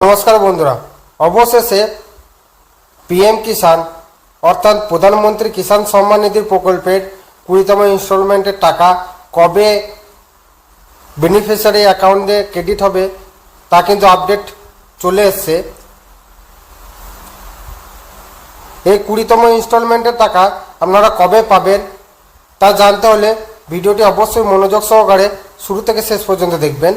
নমস্কার বন্ধুরা। অবশেষে পিএম কিষাণ, অর্থাৎ প্রধানমন্ত্রী কিষাণ সম্মান নিধির প্রকল্পের কুড়িতম ইনস্টলমেন্টের টাকা কবে বেনিফিশিয়ারি অ্যাকাউন্টে ক্রেডিট হবে, তা কিন্তু আপডেট চলে এসছে। এই কুড়িতম ইনস্টলমেন্টের টাকা আপনারা কবে পাবেন, তা জানতে হলে ভিডিওটি অবশ্যই মনোযোগ সহকারে শুরু থেকে শেষ পর্যন্ত দেখবেন।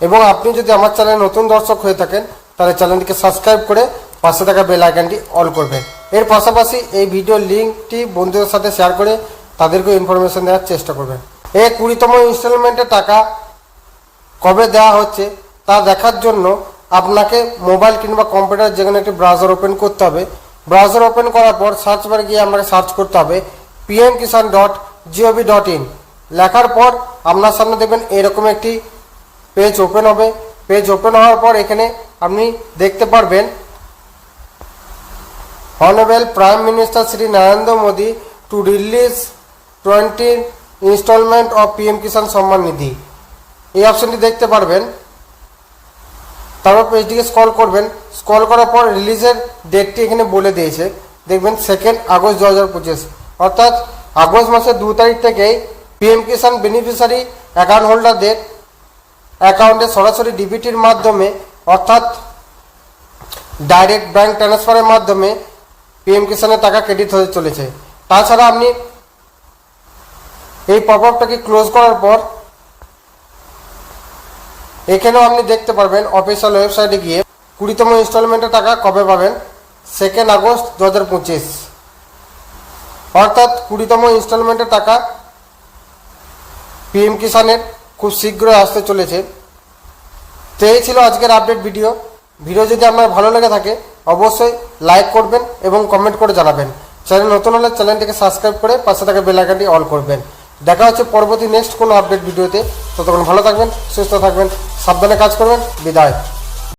এবং আপনি যদি আমার চ্যানেলে নতুন দর্শক হয়ে থাকেন, তাহলে চ্যানেলটিকে সাবস্ক্রাইব করে পাশে থাকা বেল আইকনটি অল করবেন। এর পাশাপাশি এই ভিডিওর লিঙ্কটি বন্ধুদের সাথে শেয়ার করে তাদেরকেও ইনফরমেশন দেওয়ার চেষ্টা করবেন। এই কুড়িতম ইনস্টলমেন্টের টাকা কবে দেওয়া হচ্ছে, তা দেখার জন্য আপনাকে মোবাইল কিংবা কম্পিউটার যেখানে একটি ব্রাউজার ওপেন করতে হবে। ব্রাউজার ওপেন করার পর সার্চ বারে গিয়ে আমাকে সার্চ করতে হবে PM Kisan dot G O V dot in লেখার পর আপনার সামনে দেখবেন এরকম একটি পেজ ওপেন হবে। পেজ ওপেন হওয়ার পর এখানে আপনি দেখতে পারবেন honourable prime minister Shri Narendra Modi to release twenty instalment of PM Kisan Samman Nidhi এই অপশনটি দেখতে পারবেন। তারপর পেজটিকে স্ক্রল করবেন। স্ক্রল করার পর রিলিজের ডেটটি এখানে বলে দিয়েছে। দেখবেন সেকেন্ড আগস্ট দু হাজার পঁচিশ। অর্থাৎ আগস্ট মাসের দু তারিখ থেকেই পিএম কিষাণ বেনিফিশিয়ারি অ্যাকাউন্ট হোল্ডারদের অ্যাকাউন্টে সরাসরি ডিবিটির মাধ্যমে, অর্থাৎ ডাইরেক্ট ব্যাংক ট্রান্সফারের মাধ্যমে পিএম কিষানের টাকা ক্রেডিট হতে চলেছে। তাছাড়া আপনি এই পপ আপটাকে ক্লোজ করার পর, এখানেও আপনি দেখতে পারবেন অফিসিয়াল ওয়েবসাইটে গিয়ে কুড়িতম ইনস্টলমেন্টের টাকা কবে পাবেন? সেকেন্ড আগস্ট দু হাজার পঁচিশ। অর্থাৎ কুড়িতম ইনস্টলমেন্টের টাকা পিএম কিষানের খুব শীঘ্রই আসতে চলেছে। তো এই ছিল আজকের আপডেট ভিডিও ভিডিও যদি আপনার ভালো লেগে থাকে, অবশ্যই লাইক করবেন এবং কমেন্ট করে জানাবেন। চ্যানেল নতুন হলে চ্যানেলটিকে সাবস্ক্রাইব করে পাশে থাকা বেল আইকনটি অল করবেন। দেখা হচ্ছে পরবর্তী নেক্সট কোনো আপডেট ভিডিওতে ততক্ষণ ভালো থাকবেন, সুস্থ থাকবেন, সাবধানে কাজ করবেন। বিদায়।